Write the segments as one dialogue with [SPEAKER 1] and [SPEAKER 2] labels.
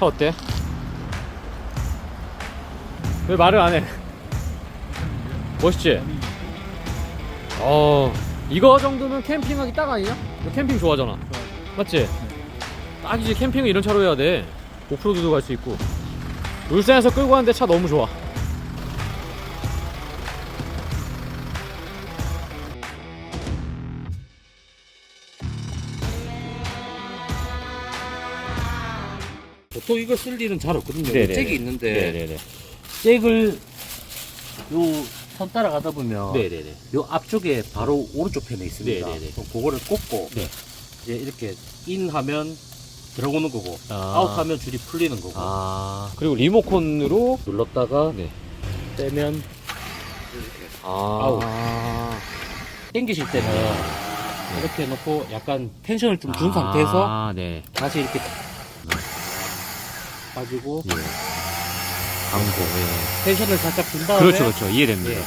[SPEAKER 1] 차 어때? 왜 말을 안 해? 멋있지? 어, 이거 정도면 캠핑하기 딱 아니냐? 너 캠핑 좋아하잖아. 맞지? 딱이지 캠핑은 이런 차로 해야 돼. 오프로드도 갈 수 있고. 울산에서 끌고 왔는데 차 너무 좋아.
[SPEAKER 2] 보통 이거 쓸 일은 잘 없거든요.
[SPEAKER 1] 네네네.
[SPEAKER 2] 잭이 있는데
[SPEAKER 1] 네네네.
[SPEAKER 2] 잭을 요 선 따라가다 보면
[SPEAKER 1] 네네네.
[SPEAKER 2] 요 앞쪽에 바로 오른쪽 편에 있습니다.
[SPEAKER 1] 네네네.
[SPEAKER 2] 그럼 그거를 꽂고
[SPEAKER 1] 네.
[SPEAKER 2] 이제 이렇게 인하면 들어오는 거고
[SPEAKER 1] 아.
[SPEAKER 2] 아웃하면 줄이 풀리는 거고
[SPEAKER 1] 아, 그리고 리모컨으로
[SPEAKER 2] 눌렀다가
[SPEAKER 1] 네.
[SPEAKER 2] 떼면 이렇게
[SPEAKER 1] 아.
[SPEAKER 2] 당기실 때는 이렇게 해놓고 약간 텐션을 좀 준 상태에서
[SPEAKER 1] 아, 네.
[SPEAKER 2] 다시 이렇게 빠지고
[SPEAKER 1] 예. 광고. 예.
[SPEAKER 2] 텐션을 살짝 준 다음에
[SPEAKER 1] 그렇죠, 그렇죠. 이해됩니다.
[SPEAKER 2] 예.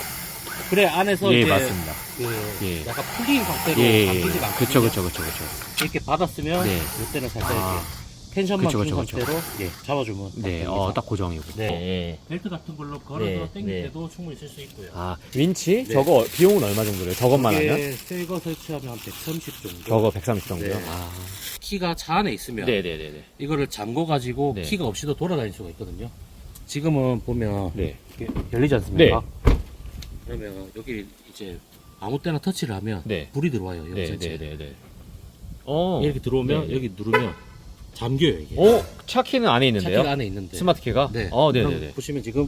[SPEAKER 2] 그래 안에서
[SPEAKER 1] 예,
[SPEAKER 2] 이제
[SPEAKER 1] 맞습니다.
[SPEAKER 2] 그
[SPEAKER 1] 예.
[SPEAKER 2] 약간 풀린 상태로
[SPEAKER 1] 예, 예.
[SPEAKER 2] 않거든요.
[SPEAKER 1] 그쵸, 그쵸, 그쵸, 그쵸.
[SPEAKER 2] 이렇게 받았으면
[SPEAKER 1] 네.
[SPEAKER 2] 이때는 살짝
[SPEAKER 1] 아.
[SPEAKER 2] 이렇게 텐션만
[SPEAKER 1] 그쵸,
[SPEAKER 2] 준
[SPEAKER 1] 그쵸, 그쵸.
[SPEAKER 2] 상태로 예, 잡아주면
[SPEAKER 1] 네,
[SPEAKER 2] 딱
[SPEAKER 1] 어. 딱 고정이고.
[SPEAKER 2] 네. 벨트 같은 걸로 걸어서
[SPEAKER 1] 네,
[SPEAKER 2] 당길
[SPEAKER 1] 네.
[SPEAKER 2] 때도 충분히 쓸 수 있고요.
[SPEAKER 1] 아, 윈치?
[SPEAKER 2] 네.
[SPEAKER 1] 저거 비용은 얼마 정도래요? 저것만 하면?
[SPEAKER 2] 새거 설치하면 한 130 정도.
[SPEAKER 1] 저거 130 정도요?
[SPEAKER 2] 네.
[SPEAKER 1] 아.
[SPEAKER 2] 키가 차 안에 있으면
[SPEAKER 1] 네네네네.
[SPEAKER 2] 이거를 잠궈 가지고
[SPEAKER 1] 네.
[SPEAKER 2] 키가 없이도 돌아다닐 수가 있거든요. 지금은 보면
[SPEAKER 1] 네.
[SPEAKER 2] 이렇게 열리지 않습니까? 그러면 여기 이제 아무 때나 터치를 하면
[SPEAKER 1] 네.
[SPEAKER 2] 불이 들어와요. 여기
[SPEAKER 1] 네. 네, 네, 네. 어.
[SPEAKER 2] 이렇게 들어오면
[SPEAKER 1] 네.
[SPEAKER 2] 여기 누르면 잠겨요 이게.
[SPEAKER 1] 어, 차 키는 안에 있는데요?
[SPEAKER 2] 차키가 안에 있는데.
[SPEAKER 1] 스마트 키가?
[SPEAKER 2] 네.
[SPEAKER 1] 어,
[SPEAKER 2] 그럼
[SPEAKER 1] 네네네.
[SPEAKER 2] 보시면 지금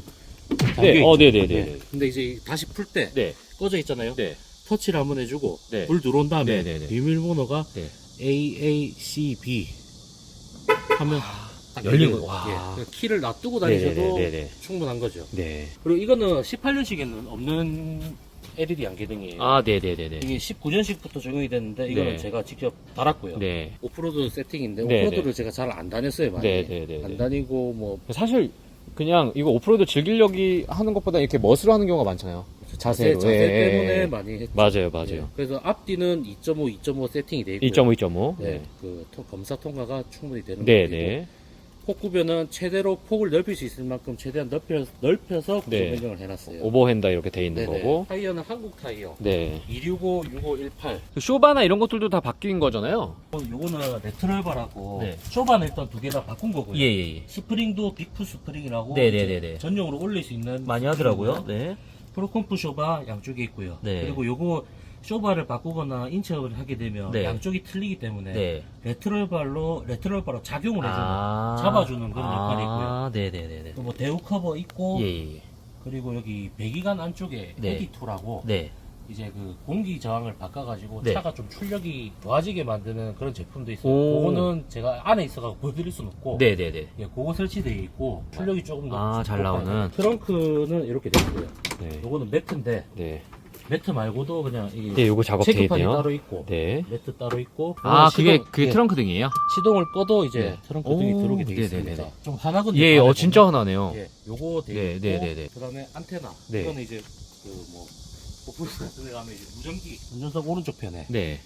[SPEAKER 1] 네,
[SPEAKER 2] 잠겨
[SPEAKER 1] 어,
[SPEAKER 2] 있죠.
[SPEAKER 1] 네네 네.
[SPEAKER 2] 근데 이제 다시 풀 때
[SPEAKER 1] 네.
[SPEAKER 2] 꺼져 있잖아요.
[SPEAKER 1] 네.
[SPEAKER 2] 터치를 한번 해주고
[SPEAKER 1] 네.
[SPEAKER 2] 불 들어온 다음에
[SPEAKER 1] 네 네 네.
[SPEAKER 2] 비밀번호가
[SPEAKER 1] 네.
[SPEAKER 2] A A C B 하면 딱
[SPEAKER 1] 열린. 거- 와.
[SPEAKER 2] 예. 키를 놔두고 다니셔도
[SPEAKER 1] 네네네네.
[SPEAKER 2] 충분한 거죠.
[SPEAKER 1] 네.
[SPEAKER 2] 그리고 이거는 18년식에는 없는 LED 안개등이에요.
[SPEAKER 1] 아, 네네네네.
[SPEAKER 2] 이게 19년식부터 적용이 됐는데 이거는
[SPEAKER 1] 네.
[SPEAKER 2] 제가 직접 달았고요.
[SPEAKER 1] 네.
[SPEAKER 2] 오프로드 세팅인데
[SPEAKER 1] 네,
[SPEAKER 2] 오프로드를
[SPEAKER 1] 네.
[SPEAKER 2] 제가 잘 안 다녔어요 많이.
[SPEAKER 1] 네, 네, 네,
[SPEAKER 2] 안
[SPEAKER 1] 네.
[SPEAKER 2] 다니고 뭐
[SPEAKER 1] 사실 그냥 이거 오프로드 즐기려기 하는 것보다 이렇게 멋으로 하는 경우가 많잖아요.
[SPEAKER 2] 자세,
[SPEAKER 1] 자세로.
[SPEAKER 2] 자세
[SPEAKER 1] 예,
[SPEAKER 2] 때문에
[SPEAKER 1] 예.
[SPEAKER 2] 많이 했죠.
[SPEAKER 1] 맞아요,
[SPEAKER 2] 예.
[SPEAKER 1] 맞아요.
[SPEAKER 2] 그래서 앞뒤는 2.5, 2.5 세팅이 돼 있고요.
[SPEAKER 1] 2.5, 2.5.
[SPEAKER 2] 네,
[SPEAKER 1] 네.
[SPEAKER 2] 그 통- 검사 통과가 충분히 되는
[SPEAKER 1] 네,
[SPEAKER 2] 거고
[SPEAKER 1] 네.
[SPEAKER 2] 폭 구변은 최대로 폭을 넓힐 수 있을 만큼 최대한 넓혀, 넓혀서 구조
[SPEAKER 1] 네.
[SPEAKER 2] 변경을 해놨어요.
[SPEAKER 1] 오버핸다 이렇게 돼 있는
[SPEAKER 2] 네네.
[SPEAKER 1] 거고.
[SPEAKER 2] 타이어는 한국 타이어.
[SPEAKER 1] 네.
[SPEAKER 2] 265, 6518.
[SPEAKER 1] 그 쇼바나 이런 것들도 다 바뀐 거잖아요.
[SPEAKER 2] 요거는 레트럴바라고
[SPEAKER 1] 네.
[SPEAKER 2] 쇼바는 일단 두 개 다 바꾼 거고요.
[SPEAKER 1] 예.
[SPEAKER 2] 스프링도 빅프 스프링이라고
[SPEAKER 1] 네네네네.
[SPEAKER 2] 이제 전용으로 올릴 수 있는
[SPEAKER 1] 많이. 하더라고요. 네.
[SPEAKER 2] 프로콤프 쇼바 양쪽에 있고요.
[SPEAKER 1] 네.
[SPEAKER 2] 그리고 요거 쇼바를 바꾸거나 인체업을 하게 되면
[SPEAKER 1] 네.
[SPEAKER 2] 양쪽이 틀리기 때문에
[SPEAKER 1] 네.
[SPEAKER 2] 레트럴발로 레트럴바로 작용을 해주는
[SPEAKER 1] 아.
[SPEAKER 2] 잡아주는 그런 역할이 있고요.
[SPEAKER 1] 아, 네네네네.
[SPEAKER 2] 그리고 뭐 대우 커버 있고
[SPEAKER 1] 예, 예, 예.
[SPEAKER 2] 그리고 여기 배기관 안쪽에
[SPEAKER 1] 네.
[SPEAKER 2] 에디2라고
[SPEAKER 1] 네.
[SPEAKER 2] 이제 그 공기 저항을 바꿔가지고
[SPEAKER 1] 네.
[SPEAKER 2] 차가 좀 출력이 좋아지게 만드는 그런 제품도 있어요.
[SPEAKER 1] 오.
[SPEAKER 2] 그거는 제가 안에 있어가지고 보여드릴 수는 없고
[SPEAKER 1] 네네네.
[SPEAKER 2] 예, 그거 설치되어 있고 출력이 조금 더
[SPEAKER 1] 아, 잘. 나오는.
[SPEAKER 2] 트렁크는 이렇게 되어 있고요.
[SPEAKER 1] 네.
[SPEAKER 2] 요거는 매트인데
[SPEAKER 1] 네.
[SPEAKER 2] 매트 말고도 그냥 이
[SPEAKER 1] 네, 요거 작업돼
[SPEAKER 2] 체크판이
[SPEAKER 1] 있네요.
[SPEAKER 2] 따로 있고
[SPEAKER 1] 네.
[SPEAKER 2] 매트 따로 있고
[SPEAKER 1] 아,
[SPEAKER 2] 시동-
[SPEAKER 1] 그게 그
[SPEAKER 2] 예,
[SPEAKER 1] 트렁크 등이에요?
[SPEAKER 2] 시동을 꺼도 이제
[SPEAKER 1] 네.
[SPEAKER 2] 트렁크 등이
[SPEAKER 1] 오,
[SPEAKER 2] 들어오게 되어. 있습니다. 좀 하나거든요.
[SPEAKER 1] 예, 어 진짜.
[SPEAKER 2] 보면. 예, 요거 되어
[SPEAKER 1] 네,
[SPEAKER 2] 있고
[SPEAKER 1] 네, 네, 네.
[SPEAKER 2] 그다음에 안테나
[SPEAKER 1] 네.
[SPEAKER 2] 이거는 이제 그뭐 데 가면 이제 무전기 운전석 오른쪽 편에
[SPEAKER 1] 네.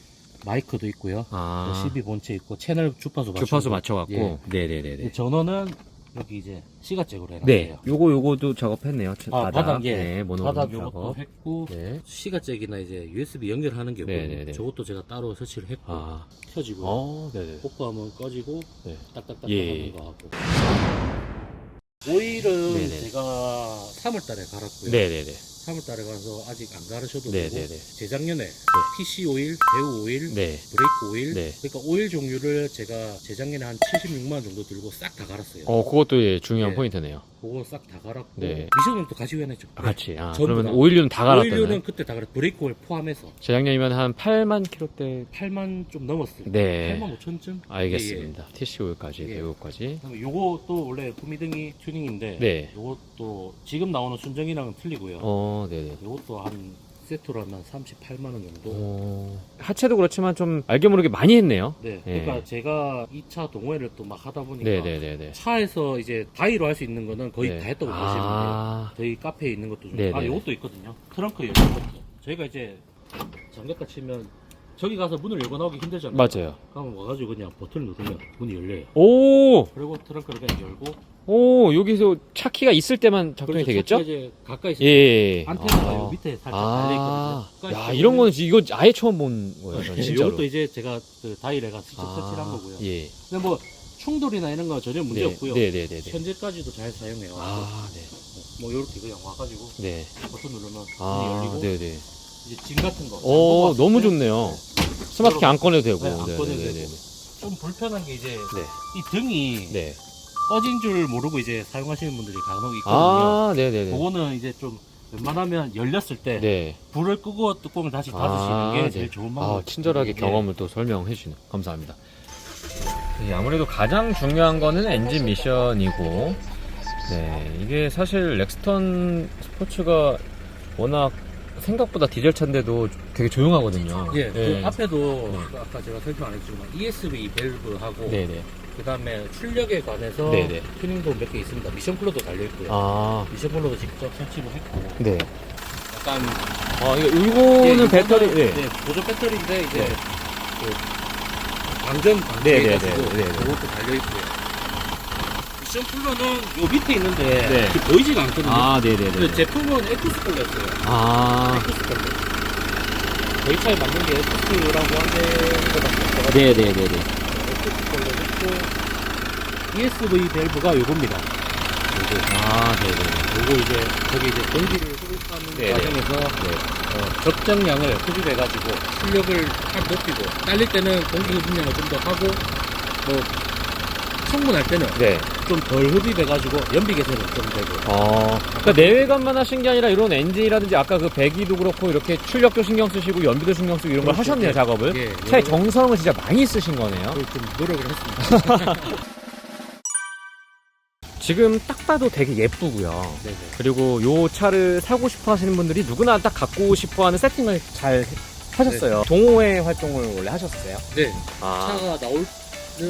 [SPEAKER 2] 마이크도 있고요.
[SPEAKER 1] 아.
[SPEAKER 2] 12 본체 있고 채널 주파수 맞추고
[SPEAKER 1] 주파수 맞춰갖고.
[SPEAKER 2] 예.
[SPEAKER 1] 네네네네.
[SPEAKER 2] 전원은 여기 이제 시가잭으로 해놨어요.
[SPEAKER 1] 네. 요거 요거도 작업했네요.
[SPEAKER 2] 아, 바닥, 예.
[SPEAKER 1] 네, 모노
[SPEAKER 2] 바닥
[SPEAKER 1] 작업.
[SPEAKER 2] 요것도 했고
[SPEAKER 1] 네.
[SPEAKER 2] 시가잭이나 이제 USB 연결하는 게
[SPEAKER 1] 네네네.
[SPEAKER 2] 저것도 제가 따로 설치를 했고
[SPEAKER 1] 아.
[SPEAKER 2] 켜지고
[SPEAKER 1] 어, 네네.
[SPEAKER 2] 뽀뽀하면 꺼지고
[SPEAKER 1] 네.
[SPEAKER 2] 딱딱딱
[SPEAKER 1] 예.
[SPEAKER 2] 하는 거 하고 오일은
[SPEAKER 1] 네네.
[SPEAKER 2] 제가 3월달에 갈았고요.
[SPEAKER 1] 네네네.
[SPEAKER 2] 3월달에 가서 아직 안 갈으셔도
[SPEAKER 1] 네네네.
[SPEAKER 2] 되고 재작년에 PC 오일, 대우 오일,
[SPEAKER 1] 네.
[SPEAKER 2] 브레이크 오일
[SPEAKER 1] 네.
[SPEAKER 2] 그러니까 오일 종류를 제가 재작년에 한 76만 원 정도 들고 싹 다 갈았어요.
[SPEAKER 1] 어, 그것도 예, 중요한
[SPEAKER 2] 네.
[SPEAKER 1] 포인트네요.
[SPEAKER 2] 그거 싹 다 갈았고
[SPEAKER 1] 네.
[SPEAKER 2] 미션은 또 같이 후원했죠.
[SPEAKER 1] 아, 같이. 아,
[SPEAKER 2] 전부
[SPEAKER 1] 그러면
[SPEAKER 2] 다.
[SPEAKER 1] 오일류는 다 갈았다는.
[SPEAKER 2] 오일료는 그때 다 갈았 브레이크 오일 포함해서
[SPEAKER 1] 재작년이면 한 8만 킬로대.
[SPEAKER 2] 8만 좀 넘었어요.
[SPEAKER 1] 네.
[SPEAKER 2] 8만 5천쯤?
[SPEAKER 1] 알겠습니다. TC 오일까지,
[SPEAKER 2] 예.
[SPEAKER 1] 대우까지.
[SPEAKER 2] 그다음에 요것도 원래 구미등이 튜닝인데
[SPEAKER 1] 네.
[SPEAKER 2] 요것도 지금 나오는 순정이랑은 틀리고요.
[SPEAKER 1] 어, 네네.
[SPEAKER 2] 요것도 한 세트로 하면 38만 원 정도.
[SPEAKER 1] 어, 하체도 그렇지만 좀 알게 모르게 많이 했네요.
[SPEAKER 2] 네.
[SPEAKER 1] 예.
[SPEAKER 2] 그러니까 제가 2차 동호회를 또 막 하다 보니까
[SPEAKER 1] 네네네네.
[SPEAKER 2] 차에서 이제 다이로 할 수 있는 거는 거의
[SPEAKER 1] 네.
[SPEAKER 2] 다 했다고 보시면 돼요.
[SPEAKER 1] 아,
[SPEAKER 2] 저희 카페에 있는 것도 좀.
[SPEAKER 1] 네네.
[SPEAKER 2] 아, 요것도 있거든요. 트렁크 열는 것도. 저희가 이제 장갑과 치면 저기 가서 문을 열고 나오기 힘들잖아요.
[SPEAKER 1] 맞아요.
[SPEAKER 2] 그럼 와가지고 그냥 버튼을 누르면 문이 열려요.
[SPEAKER 1] 오,
[SPEAKER 2] 그리고 트렁크를 그냥 열고
[SPEAKER 1] 오, 여기서 차 키가 있을 때만 작동이
[SPEAKER 2] 그래서
[SPEAKER 1] 되겠죠?
[SPEAKER 2] 차가 이제 가까이 있을
[SPEAKER 1] 예, 예. 예.
[SPEAKER 2] 안테나가
[SPEAKER 1] 아.
[SPEAKER 2] 요 밑에 살짝
[SPEAKER 1] 아,
[SPEAKER 2] 달려 있거든요.
[SPEAKER 1] 야,
[SPEAKER 2] 그러니까
[SPEAKER 1] 이런 거는
[SPEAKER 2] 이거
[SPEAKER 1] 아예 처음 본 거예요, 저는 진짜로.
[SPEAKER 2] 이것도 이제 제가 그 다이레가 직접 설치한 거고요.
[SPEAKER 1] 예.
[SPEAKER 2] 근데 뭐 충돌이나 이런 거 전혀 문제
[SPEAKER 1] 네,
[SPEAKER 2] 없고요.
[SPEAKER 1] 네, 네, 네, 네.
[SPEAKER 2] 현재까지도 잘 사용해요.
[SPEAKER 1] 아, 네.
[SPEAKER 2] 뭐 이렇게 그냥 와가지고
[SPEAKER 1] 네.
[SPEAKER 2] 버튼 누르면 문이
[SPEAKER 1] 아,
[SPEAKER 2] 열리고
[SPEAKER 1] 네, 네.
[SPEAKER 2] 이제 짐 같은 거.
[SPEAKER 1] 오, 너무
[SPEAKER 2] 때
[SPEAKER 1] 좋네요. 스마트키 안 꺼내도 되고.
[SPEAKER 2] 네, 안 꺼내도
[SPEAKER 1] 네, 네,
[SPEAKER 2] 되고. 좀 불편한 게 이제
[SPEAKER 1] 네.
[SPEAKER 2] 이 등이
[SPEAKER 1] 네. 네.
[SPEAKER 2] 꺼진 줄 모르고 이제 사용하시는 분들이 간혹 있거든요.
[SPEAKER 1] 아, 네, 네, 네.
[SPEAKER 2] 그거는 이제 좀 웬만하면 열렸을 때
[SPEAKER 1] 네.
[SPEAKER 2] 불을 끄고 뚜껑을 다시 닫으시는
[SPEAKER 1] 아,
[SPEAKER 2] 게
[SPEAKER 1] 네.
[SPEAKER 2] 제일 좋은 방법.
[SPEAKER 1] 아, 친절하게
[SPEAKER 2] 네.
[SPEAKER 1] 경험을 또 설명해 주시네. 감사합니다. 네, 아무래도 가장 중요한 거는 엔진 미션이고, 네, 이게 사실 렉스턴 스포츠가 워낙 생각보다 디젤 차인데도 되게 조용하거든요.
[SPEAKER 2] 예,
[SPEAKER 1] 네.
[SPEAKER 2] 그 앞에도
[SPEAKER 1] 네.
[SPEAKER 2] 그 아까 제가 설명 안 했지만 ESV 밸브하고
[SPEAKER 1] 네네.
[SPEAKER 2] 그 다음에 출력에 관해서
[SPEAKER 1] 네네.
[SPEAKER 2] 튜닝도 몇 개 있습니다. 미션 쿨러도 달려 있고요.
[SPEAKER 1] 아,
[SPEAKER 2] 미션 쿨러도 직접 설치를 했고
[SPEAKER 1] 네.
[SPEAKER 2] 약간
[SPEAKER 1] 아, 이거, 이거는
[SPEAKER 2] 예,
[SPEAKER 1] 배터리, 네.
[SPEAKER 2] 네, 보조 배터리인데 이제
[SPEAKER 1] 네.
[SPEAKER 2] 그 방전
[SPEAKER 1] 네,
[SPEAKER 2] 방지해가지고
[SPEAKER 1] 네, 네, 네.
[SPEAKER 2] 그것도 달려 있고요. 미션 쿨러는 요 밑에 있는데
[SPEAKER 1] 네.
[SPEAKER 2] 이렇게 보이지가 않거든요.
[SPEAKER 1] 아, 네네네.
[SPEAKER 2] 제품은 엑스 쿨러였어요.
[SPEAKER 1] 아,
[SPEAKER 2] 엑스 쿨러. 저희 차에 맞는 게 엑스라고 하는 것밖에 없어가지고
[SPEAKER 1] 네네네네.
[SPEAKER 2] 엑스 쿨러 있고 ESV 밸브가 요겁니다. 요거.
[SPEAKER 1] 아, 네네.
[SPEAKER 2] 요거 이제 저기 이제 전기를 흡입하는
[SPEAKER 1] 네네.
[SPEAKER 2] 과정에서
[SPEAKER 1] 네.
[SPEAKER 2] 어, 적정량을 흡입해가지고 출력을 확 높이고 딸릴 때는 공기 흡입량을 좀 더 하고 뭐 충분할 때는
[SPEAKER 1] 네.
[SPEAKER 2] 좀 덜 흡입해가지고 연비 개선이 좀 되고
[SPEAKER 1] 어, 그러니까 내외관만 하신 게 아니라 이런 엔진이라든지 아까 그 배기도 그렇고 이렇게 출력도 신경 쓰시고 연비도 신경 쓰고 이런 걸
[SPEAKER 2] 그렇죠.
[SPEAKER 1] 하셨네요,
[SPEAKER 2] 예.
[SPEAKER 1] 작업을.
[SPEAKER 2] 예,
[SPEAKER 1] 차의
[SPEAKER 2] 요거-
[SPEAKER 1] 정성을 진짜 많이 쓰신 거네요.
[SPEAKER 2] 그걸 좀 노력을 했습니다.
[SPEAKER 1] 지금 딱 봐도 되게 예쁘고요.
[SPEAKER 2] 네네.
[SPEAKER 1] 그리고 요 차를 사고 싶어 하시는 분들이 누구나 딱 갖고 싶어 하는 세팅을 잘 하셨어요. 동호회 활동을 원래 하셨어요?
[SPEAKER 2] 네.
[SPEAKER 1] 아,
[SPEAKER 2] 차가 나오는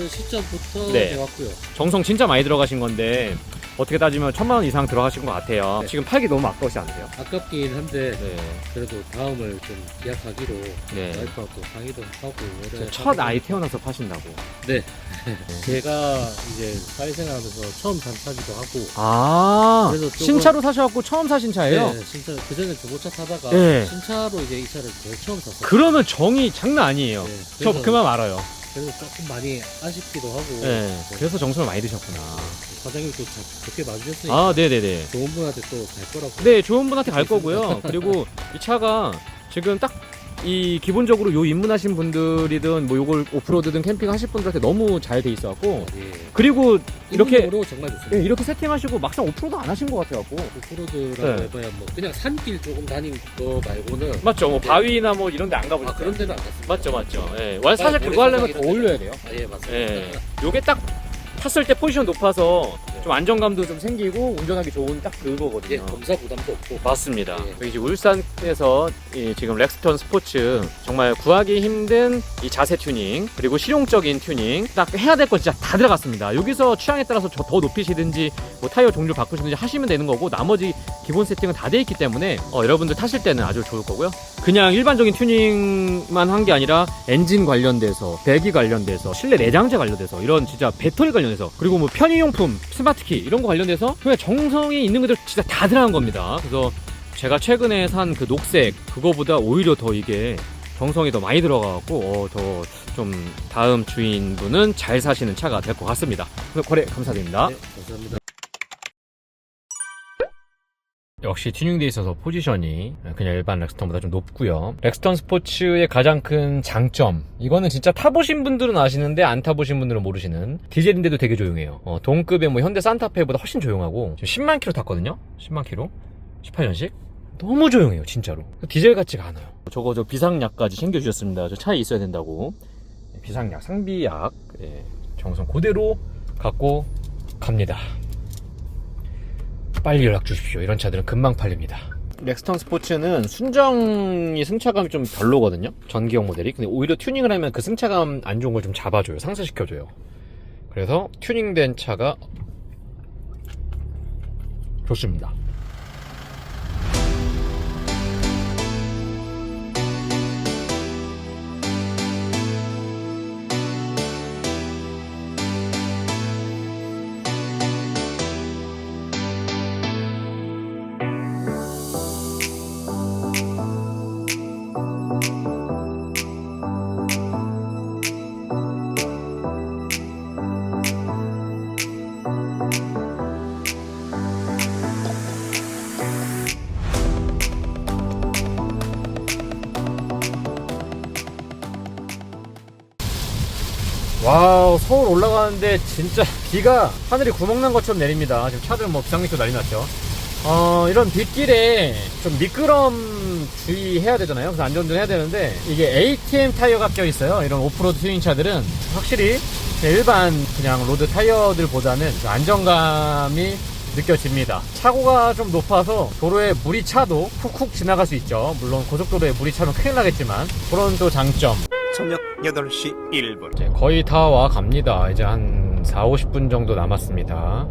[SPEAKER 2] 시점부터
[SPEAKER 1] 네.
[SPEAKER 2] 해왔고요.
[SPEAKER 1] 정성 진짜 많이 들어가신 건데 어떻게 따지면 천만 원 이상 들어가신 것 같아요.
[SPEAKER 2] 네.
[SPEAKER 1] 지금 팔기 너무 아까우시 않으세요?
[SPEAKER 2] 아깝긴 한데
[SPEAKER 1] 네.
[SPEAKER 2] 그래도 다음을 좀 기약하기로
[SPEAKER 1] 네.
[SPEAKER 2] 와이프하고 상의도 하고 오래
[SPEAKER 1] 첫 아이 태어나서 파신다고.
[SPEAKER 2] 네. 제가 이제 사회생활하면서 처음 산 차기도 하고
[SPEAKER 1] 아,
[SPEAKER 2] 그래서 조금-
[SPEAKER 1] 신차로 사셔갖고 처음 사신 차예요?
[SPEAKER 2] 네, 진짜 그 전에 중고차 타다가
[SPEAKER 1] 네.
[SPEAKER 2] 신차로 이제 이 차를 제일 처음 샀어요.
[SPEAKER 1] 그러면 정이 장난 아니에요.
[SPEAKER 2] 네,
[SPEAKER 1] 저
[SPEAKER 2] 그래서-
[SPEAKER 1] 그만 알아요.
[SPEAKER 2] 그래서 조금 많이 아쉽기도 하고
[SPEAKER 1] 네.
[SPEAKER 2] 네.
[SPEAKER 1] 그래서 정성을 많이 드셨구나.
[SPEAKER 2] 사장님이 또 자- 좋게 봐주셨으니까
[SPEAKER 1] 아, 네네네.
[SPEAKER 2] 좋은 분한테 또 갈 거라고.
[SPEAKER 1] 네, 좋은 분한테 갈 거고요. 그리고 이 차가 지금 딱 이 기본적으로 요 입문하신 분들이든 뭐 요걸 오프로드든 캠핑 하실 분들한테 너무 잘 돼 있어 갖고
[SPEAKER 2] 예.
[SPEAKER 1] 그리고 이렇게
[SPEAKER 2] 이렇게 정말 좋습니다.
[SPEAKER 1] 예, 이렇게 세팅하시고 막상 오프로드 안 하신 것 같아 갖고
[SPEAKER 2] 오프로드라고
[SPEAKER 1] 네.
[SPEAKER 2] 해봐야 뭐 그냥 산길 조금 다닌 거 말고는
[SPEAKER 1] 맞죠? 뭐 바위나 뭐 이런
[SPEAKER 2] 데안아
[SPEAKER 1] 가보셨어요?
[SPEAKER 2] 그런 데는 안 갔습니다.
[SPEAKER 1] 맞죠, 맞죠. 예. 와, 사실 그거 하려면 더. 올려야 돼요.
[SPEAKER 2] 아, 예 맞습니다.
[SPEAKER 1] 예. 요게 딱 탔을 때 포지션 높아서 좀 안정감도 좀 생기고 운전하기 좋은 딱
[SPEAKER 2] 예,
[SPEAKER 1] 그거거든요.
[SPEAKER 2] 검사 부담도 없고.
[SPEAKER 1] 맞습니다.
[SPEAKER 2] 예.
[SPEAKER 1] 여기 이제 울산에서 이 지금 렉스턴 스포츠 정말 구하기 힘든 이 자세 튜닝 그리고 실용적인 튜닝 딱 해야 될 거 진짜 다 들어갔습니다. 여기서 취향에 따라서 저 더 높이시든지 뭐 타이어 종류 바꾸시든지 하시면 되는 거고 나머지 기본 세팅은 다 돼 있기 때문에 어, 여러분들 타실 때는 아주 좋을 거고요. 그냥 일반적인 튜닝만 한 게 아니라 엔진 관련돼서 배기 관련돼서 실내 내장재 관련돼서 이런 진짜 배터리 관련 해서 그리고 뭐 편의용품 스마트키 이런 거 관련돼서 그냥 정성이 있는 것들 진짜 다 들어간 겁니다. 그래서 제가 최근에 산 그 녹색 그거보다 오히려 더 이게 정성이 더 많이 들어가갖고 어, 더좀 다음 주인분은 잘 사시는 차가 될 것 같습니다. 그래서 거래 감사드립니다.
[SPEAKER 2] 네, 감사합니다.
[SPEAKER 1] 역시 튜닝돼 있어서 포지션이 그냥 일반 렉스턴보다 좀 높고요. 렉스턴 스포츠의 가장 큰 장점 이거는 진짜 타보신 분들은 아시는데 안 타보신 분들은 모르시는 디젤인데도 되게 조용해요. 어, 동급의 뭐 현대 산타페보다 훨씬 조용하고 지금 10만 킬로 탔거든요. 10만 킬로 18년식 너무 조용해요 진짜로 디젤 같지가 않아요. 저거 저 비상약까지 챙겨주셨습니다. 저 차에 있어야 된다고 비상약 상비약 예, 정성 그대로 갖고 갑니다. 빨리 연락 주십시오. 이런 차들은 금방 팔립니다. 렉스턴 스포츠는 순정이 승차감이 좀 별로거든요. 전기형 모델이. 근데 오히려 튜닝을 하면 그 승차감 안 좋은 걸 좀 잡아줘요. 상쇄시켜줘요. 그래서 튜닝된 차가 좋습니다. 와우 서울 올라가는데 진짜 비가 하늘이 구멍난 것처럼 내립니다. 지금 차들 뭐 비상등도 난리 났죠. 어 이런 빗길에 좀 미끄럼 주의해야 되잖아요. 그래서 안전운전 해야 되는데 이게 ATM 타이어가 껴 있어요. 이런 오프로드 튜닝 차들은. 확실히 일반 그냥 로드 타이어들보다는 그 안정감이 느껴집니다. 차고가 좀 높아서 도로에 물이 차도 훅훅 지나갈 수 있죠. 물론 고속도로에 물이 차면 큰일 나겠지만 그런 또 장점
[SPEAKER 3] 저녁 8시 1분
[SPEAKER 1] 이제 거의 다 와 갑니다. 이제 한 4, 50분 정도 남았습니다.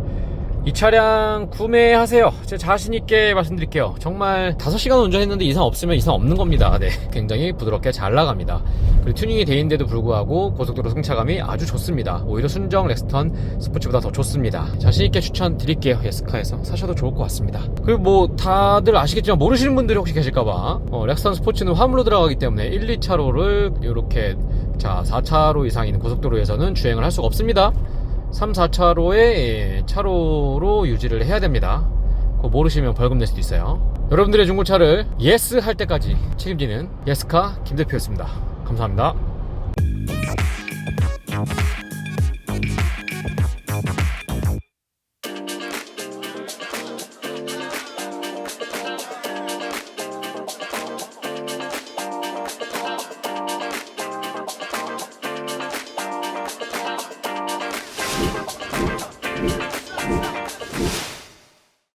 [SPEAKER 1] 이 차량 구매하세요. 제 자신있게 말씀드릴게요. 정말 5시간 운전했는데 이상 없으면 이상 없는 겁니다. 네. 굉장히 부드럽게 잘 나갑니다. 그리고 튜닝이 돼 있는데도 불구하고 고속도로 승차감이 아주 좋습니다. 오히려 순정 렉스턴 스포츠보다 더 좋습니다. 자신있게 추천드릴게요. 예스카에서 사셔도 좋을 것 같습니다. 그리고 뭐 다들 아시겠지만 모르시는 분들이 혹시 계실까봐 어, 렉스턴 스포츠는 화물로 들어가기 때문에 1, 2차로를 이렇게 자 4차로 이상 있는 고속도로에서는 주행을 할 수가 없습니다. 3, 4차로에 차로로 유지를 해야 됩니다. 그거 모르시면 벌금 낼 수도 있어요. 여러분들의 중고차를 예스 할 때까지 책임지는 예스카 김 대표였습니다. 감사합니다.